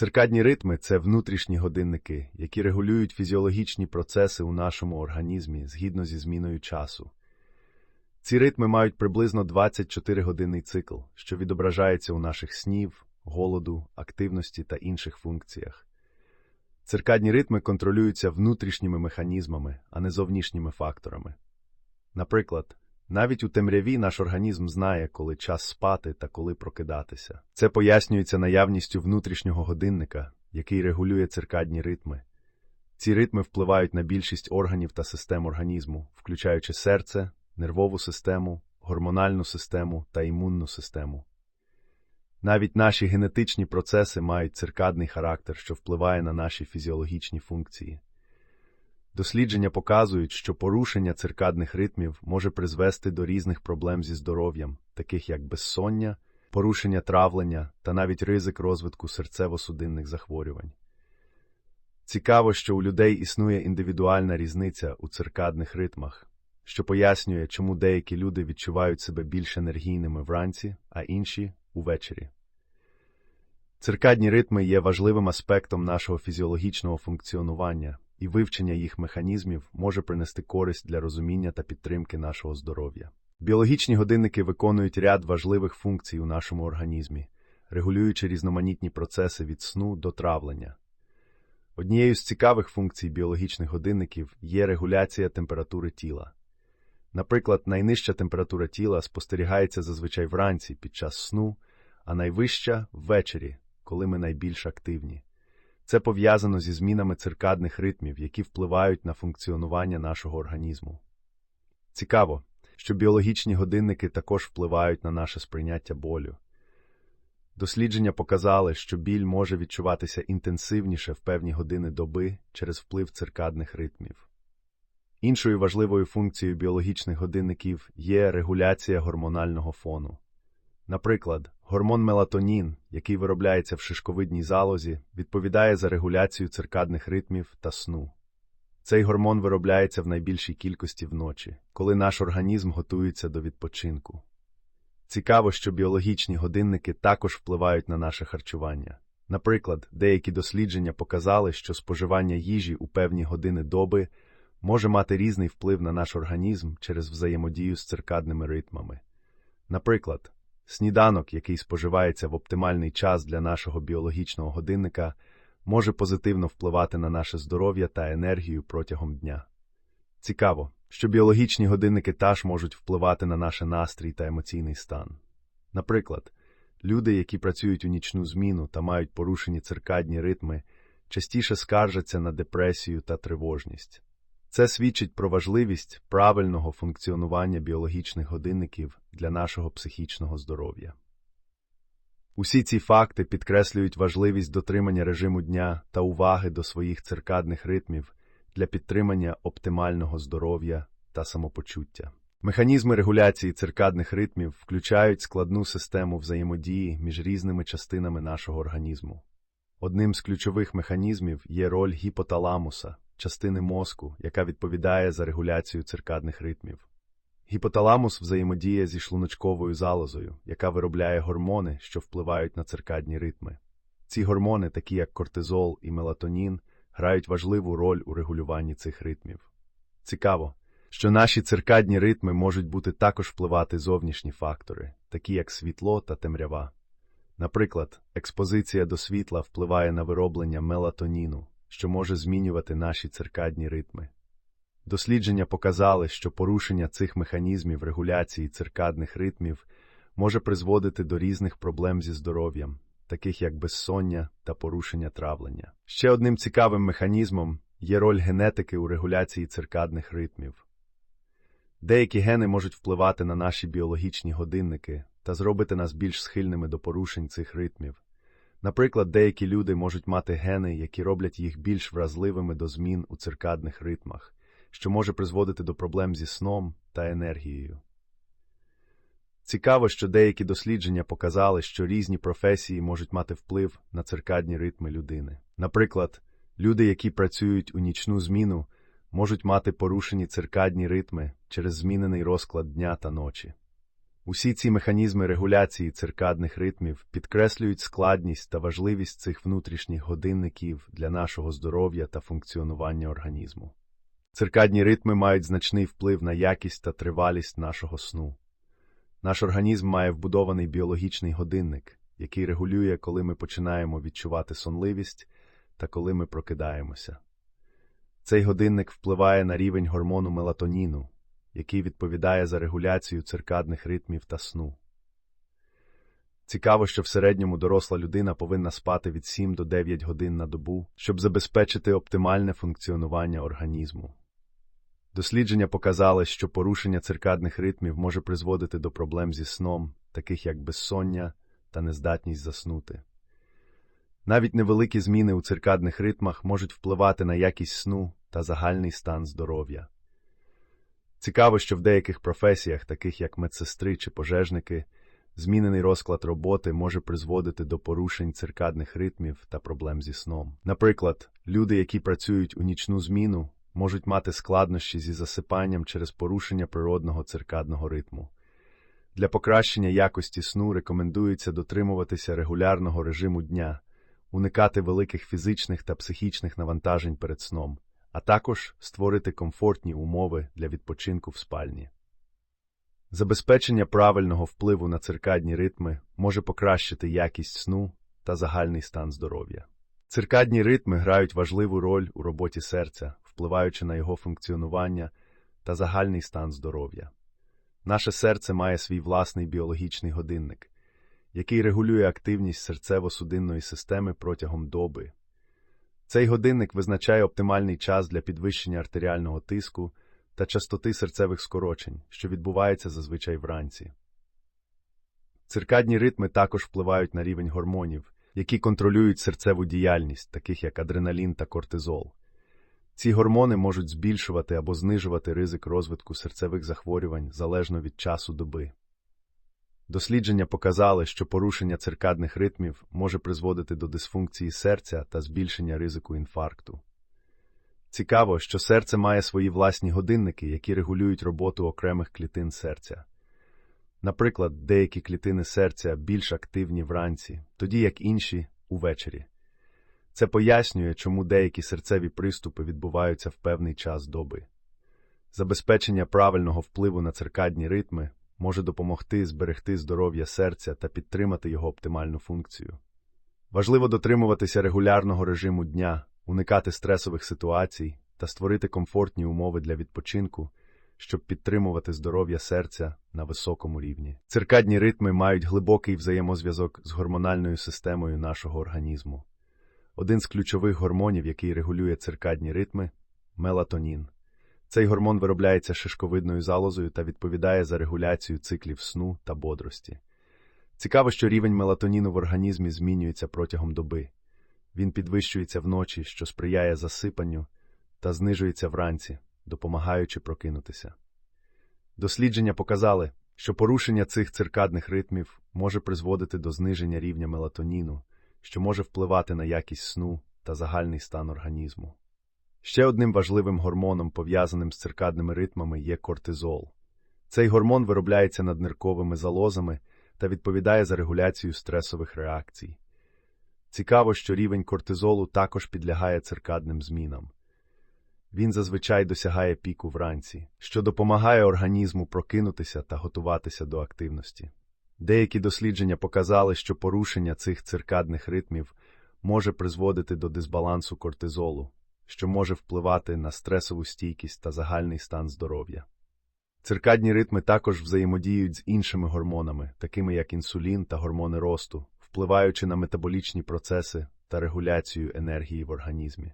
Циркадні ритми це внутрішні годинники, які регулюють фізіологічні процеси у нашому організмі згідно зі зміною часу. Ці ритми мають приблизно 24-годинний цикл, що відображається у наших снів, голоду, активності та інших функціях. Циркадні ритми контролюються внутрішніми механізмами, а не зовнішніми факторами. Наприклад, навіть у темряві наш організм знає, коли час спати та коли прокидатися. Це пояснюється наявністю внутрішнього годинника, який регулює циркадні ритми. Ці ритми впливають на більшість органів та систем організму, включаючи серце, нервову систему, гормональну систему та імунну систему. Навіть наші генетичні процеси мають циркадний характер, що впливає на наші фізіологічні функції. Дослідження показують, що порушення циркадних ритмів може призвести до різних проблем зі здоров'ям, таких як безсоння, порушення травлення та навіть ризик розвитку серцево-судинних захворювань. Цікаво, що у людей існує індивідуальна різниця у циркадних ритмах, що пояснює, чому деякі люди відчувають себе більш енергійними вранці, а інші увечері. Циркадні ритми є важливим аспектом нашого фізіологічного функціонування, і вивчення їх механізмів може принести користь для розуміння та підтримки нашого здоров'я. Біологічні годинники виконують ряд важливих функцій у нашому організмі, регулюючи різноманітні процеси від сну до травлення. Однією з цікавих функцій біологічних годинників є регуляція температури тіла. Наприклад, найнижча температура тіла спостерігається зазвичай вранці під час сну, а найвища ввечері, коли ми найбільш активні. Це пов'язано зі змінами циркадних ритмів, які впливають на функціонування нашого організму. Цікаво, що біологічні годинники також впливають на наше сприйняття болю. Дослідження показали, що біль може відчуватися інтенсивніше в певні години доби через вплив циркадних ритмів. Іншою важливою функцією біологічних годинників є регуляція гормонального фону. Наприклад, гормон мелатонін, який виробляється в шишковидній залозі, відповідає за регуляцію циркадних ритмів та сну. Цей гормон виробляється в найбільшій кількості вночі, коли наш організм готується до відпочинку. Цікаво, що біологічні годинники також впливають на наше харчування. Наприклад, деякі дослідження показали, що споживання їжі у певні години доби може мати різний вплив на наш організм через взаємодію з циркадними ритмами. Наприклад, Сніданок, який споживається в оптимальний час для нашого біологічного годинника, може позитивно впливати на наше здоров'я та енергію протягом дня. Цікаво, що біологічні годинники теж можуть впливати на наш настрій та емоційний стан. Наприклад, люди, які працюють у нічну зміну та мають порушені циркадні ритми, частіше скаржаться на депресію та тривожність. Це свідчить про важливість правильного функціонування біологічних годинників для нашого психічного здоров'я. Усі ці факти підкреслюють важливість дотримання режиму дня та уваги до своїх циркадних ритмів для підтримання оптимального здоров'я та самопочуття. Механізми регуляції циркадних ритмів включають складну систему взаємодії між різними частинами нашого організму. Одним з ключових механізмів є роль гіпоталамуса частини мозку, яка відповідає за регуляцію циркадних ритмів. Гіпоталамус взаємодіє зі шлуночковою залозою, яка виробляє гормони, що впливають на циркадні ритми. Ці гормони, такі як кортизол і мелатонін, грають важливу роль у регулюванні цих ритмів. Цікаво, що наші циркадні ритми можуть бути також впливати зовнішні фактори, такі як світло та темрява. Наприклад, експозиція до світла впливає на вироблення мелатоніну, що може змінювати наші циркадні ритми. Дослідження показали, що порушення цих механізмів регуляції циркадних ритмів може призводити до різних проблем зі здоров'ям, таких як безсоння та порушення травлення. Ще одним цікавим механізмом є роль генетики у регуляції циркадних ритмів. Деякі гени можуть впливати на наші біологічні годинники та зробити нас більш схильними до порушень цих ритмів. Наприклад, деякі люди можуть мати гени, які роблять їх більш вразливими до змін у циркадних ритмах, що може призводити до проблем зі сном та енергією. Цікаво, що деякі дослідження показали, що різні професії можуть мати вплив на циркадні ритми людини. Наприклад, люди, які працюють у нічну зміну, можуть мати порушені циркадні ритми через змінений розклад дня та ночі. Усі ці механізми регуляції циркадних ритмів підкреслюють складність та важливість цих внутрішніх годинників для нашого здоров'я та функціонування організму. Циркадні ритми мають значний вплив на якість та тривалість нашого сну. Наш організм має вбудований біологічний годинник, який регулює, коли ми починаємо відчувати сонливість та коли ми прокидаємося. Цей годинник впливає на рівень гормону мелатоніну, який відповідає за регуляцію циркадних ритмів та сну. Цікаво, що в середньому доросла людина повинна спати від 7 до 9 годин на добу, щоб забезпечити оптимальне функціонування організму. Дослідження показали, що порушення циркадних ритмів може призводити до проблем зі сном, таких як безсоння та нездатність заснути. Навіть невеликі зміни у циркадних ритмах можуть впливати на якість сну та загальний стан здоров'я. Цікаво, що в деяких професіях, таких як медсестри чи пожежники, змінений розклад роботи може призводити до порушень циркадних ритмів та проблем зі сном. Наприклад, люди, які працюють у нічну зміну, можуть мати складнощі зі засипанням через порушення природного циркадного ритму. Для покращення якості сну рекомендується дотримуватися регулярного режиму дня, уникати великих фізичних та психічних навантажень перед сном, а також створити комфортні умови для відпочинку в спальні. Забезпечення правильного впливу на циркадні ритми може покращити якість сну та загальний стан здоров'я. Циркадні ритми грають важливу роль у роботі серця, впливаючи на його функціонування та загальний стан здоров'я. Наше серце має свій власний біологічний годинник, який регулює активність серцево-судинної системи протягом доби. Цей годинник визначає оптимальний час для підвищення артеріального тиску та частоти серцевих скорочень, що відбувається зазвичай вранці. Циркадні ритми також впливають на рівень гормонів, які контролюють серцеву діяльність, таких як адреналін та кортизол. Ці гормони можуть збільшувати або знижувати ризик розвитку серцевих захворювань залежно від часу доби. Дослідження показали, що порушення циркадних ритмів може призводити до дисфункції серця та збільшення ризику інфаркту. Цікаво, що серце має свої власні годинники, які регулюють роботу окремих клітин серця. Наприклад, деякі клітини серця більш активні вранці, тоді як інші увечері. Це пояснює, чому деякі серцеві приступи відбуваються в певний час доби. Забезпечення правильного впливу на циркадні ритми може допомогти зберегти здоров'я серця та підтримати його оптимальну функцію. Важливо дотримуватися регулярного режиму дня, уникати стресових ситуацій та створити комфортні умови для відпочинку, щоб підтримувати здоров'я серця на високому рівні. Циркадні ритми мають глибокий взаємозв'язок з гормональною системою нашого організму. Один з ключових гормонів, який регулює циркадні ритми мелатонін. Цей гормон виробляється шишковидною залозою та відповідає за регуляцію циклів сну та бодрості. Цікаво, що рівень мелатоніну в організмі змінюється протягом доби. Він підвищується вночі, що сприяє засипанню, та знижується вранці, допомагаючи прокинутися. Дослідження показали, що порушення цих циркадних ритмів може призводити до зниження рівня мелатоніну, що може впливати на якість сну та загальний стан організму. Ще одним важливим гормоном, пов'язаним з циркадними ритмами, є кортизол. Цей гормон виробляється наднирковими залозами та відповідає за регуляцію стресових реакцій. Цікаво, що рівень кортизолу також підлягає циркадним змінам. Він зазвичай досягає піку вранці, що допомагає організму прокинутися та готуватися до активності. Деякі дослідження показали, що порушення цих циркадних ритмів може призводити до дисбалансу кортизолу, що може впливати на стресову стійкість та загальний стан здоров'я. Циркадні ритми також взаємодіють з іншими гормонами, такими як інсулін та гормони росту, впливаючи на метаболічні процеси та регуляцію енергії в організмі.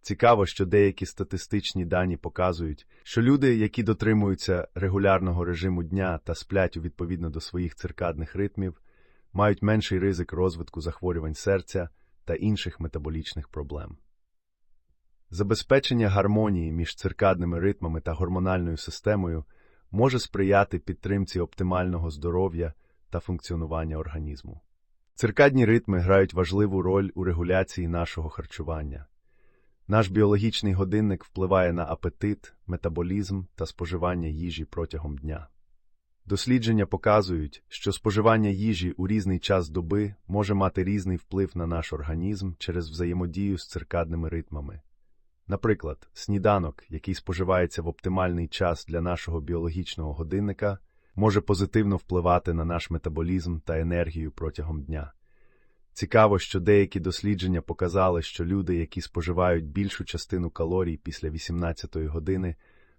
Цікаво, що деякі статистичні дані показують, що люди, які дотримуються регулярного режиму дня та сплять у відповідно до своїх циркадних ритмів, мають менший ризик розвитку захворювань серця та інших метаболічних проблем. Забезпечення гармонії між циркадними ритмами та гормональною системою може сприяти підтримці оптимального здоров'я та функціонування організму. Циркадні ритми грають важливу роль у регуляції нашого харчування. Наш біологічний годинник впливає на апетит, метаболізм та споживання їжі протягом дня. Дослідження показують, що споживання їжі у різний час доби може мати різний вплив на наш організм через взаємодію з циркадними ритмами. Наприклад, сніданок, який споживається в оптимальний час для нашого біологічного годинника, може позитивно впливати на наш метаболізм та енергію протягом дня. Цікаво, що деякі дослідження показали, що люди, які споживають більшу частину калорій після 18-ї години,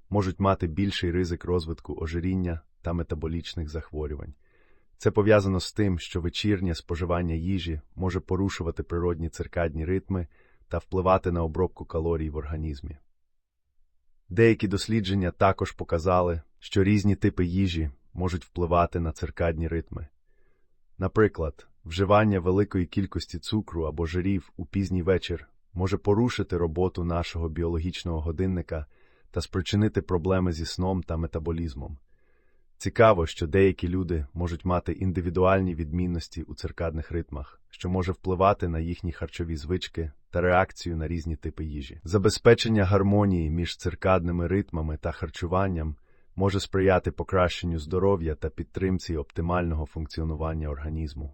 можуть мати більший ризик розвитку ожиріння та метаболічних захворювань. Це пов'язано з тим, що вечірнє споживання їжі може порушувати природні циркадні ритми та впливати на обробку калорій в організмі. Деякі дослідження також показали, що різні типи їжі можуть впливати на циркадні ритми. Наприклад, вживання великої кількості цукру або жирів у пізній вечір може порушити роботу нашого біологічного годинника та спричинити проблеми зі сном та метаболізмом. Цікаво, що деякі люди можуть мати індивідуальні відмінності у циркадних ритмах, що може впливати на їхні харчові звички та реакцію на різні типи їжі. Забезпечення гармонії між циркадними ритмами та харчуванням може сприяти покращенню здоров'я та підтримці оптимального функціонування організму.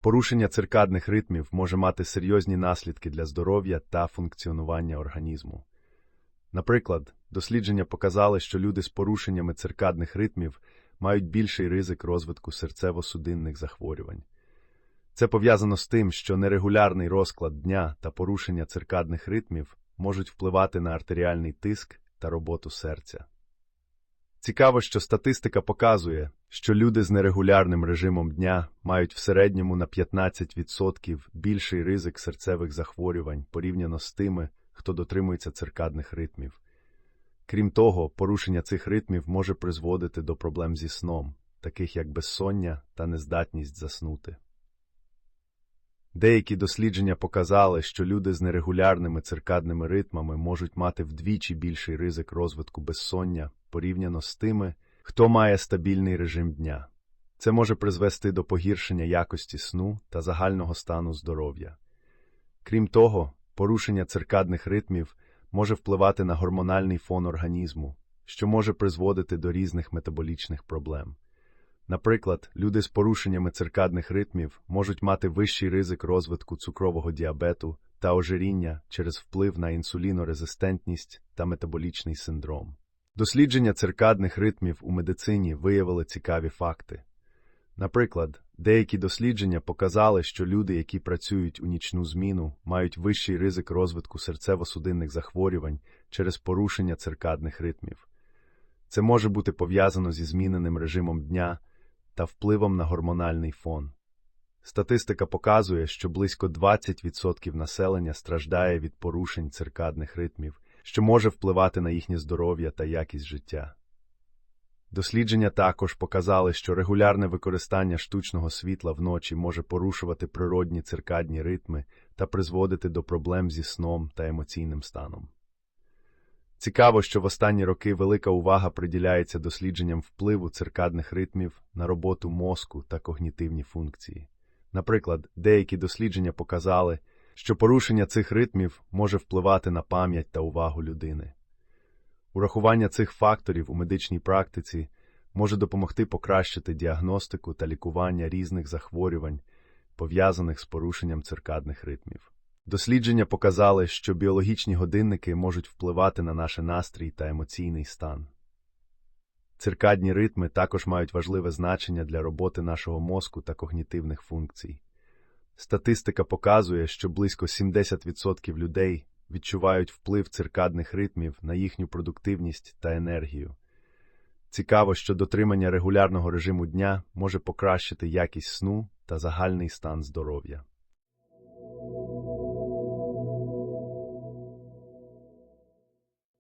Порушення циркадних ритмів може мати серйозні наслідки для здоров'я та функціонування організму. Наприклад, дослідження показали, що люди з порушеннями циркадних ритмів мають більший ризик розвитку серцево-судинних захворювань. Це пов'язано з тим, що нерегулярний розклад дня та порушення циркадних ритмів можуть впливати на артеріальний тиск та роботу серця. Цікаво, що статистика показує, що люди з нерегулярним режимом дня мають в середньому на 15% більший ризик серцевих захворювань порівняно з тими, хто дотримується циркадних ритмів. Крім того, порушення цих ритмів може призводити до проблем зі сном, таких як безсоння та нездатність заснути. Деякі дослідження показали, що люди з нерегулярними циркадними ритмами можуть мати вдвічі більший ризик розвитку безсоння порівняно з тими, хто має стабільний режим дня. Це може призвести до погіршення якості сну та загального стану здоров'я. Крім того, порушення циркадних ритмів може впливати на гормональний фон організму, що може призводити до різних метаболічних проблем. Наприклад, люди з порушеннями циркадних ритмів можуть мати вищий ризик розвитку цукрового діабету та ожиріння через вплив на інсулінорезистентність та метаболічний синдром. Дослідження циркадних ритмів у медицині виявили цікаві факти. Наприклад, деякі дослідження показали, що люди, які працюють у нічну зміну, мають вищий ризик розвитку серцево-судинних захворювань через порушення циркадних ритмів. Це може бути пов'язано зі зміненим режимом дня та впливом на гормональний фон. Статистика показує, що близько 20% населення страждає від порушень циркадних ритмів, що може впливати на їхнє здоров'я та якість життя. Дослідження також показали, що регулярне використання штучного світла вночі може порушувати природні циркадні ритми та призводити до проблем зі сном та емоційним станом. Цікаво, що в останні роки велика увага приділяється дослідженням впливу циркадних ритмів на роботу мозку та когнітивні функції. Наприклад, деякі дослідження показали, що порушення цих ритмів може впливати на пам'ять та увагу людини. Урахування цих факторів у медичній практиці може допомогти покращити діагностику та лікування різних захворювань, пов'язаних з порушенням циркадних ритмів. Дослідження показали, що біологічні годинники можуть впливати на наш настрій та емоційний стан. Циркадні ритми також мають важливе значення для роботи нашого мозку та когнітивних функцій. Статистика показує, що близько 70% людей відчувають вплив циркадних ритмів на їхню продуктивність та енергію. Цікаво, що дотримання регулярного режиму дня може покращити якість сну та загальний стан здоров'я.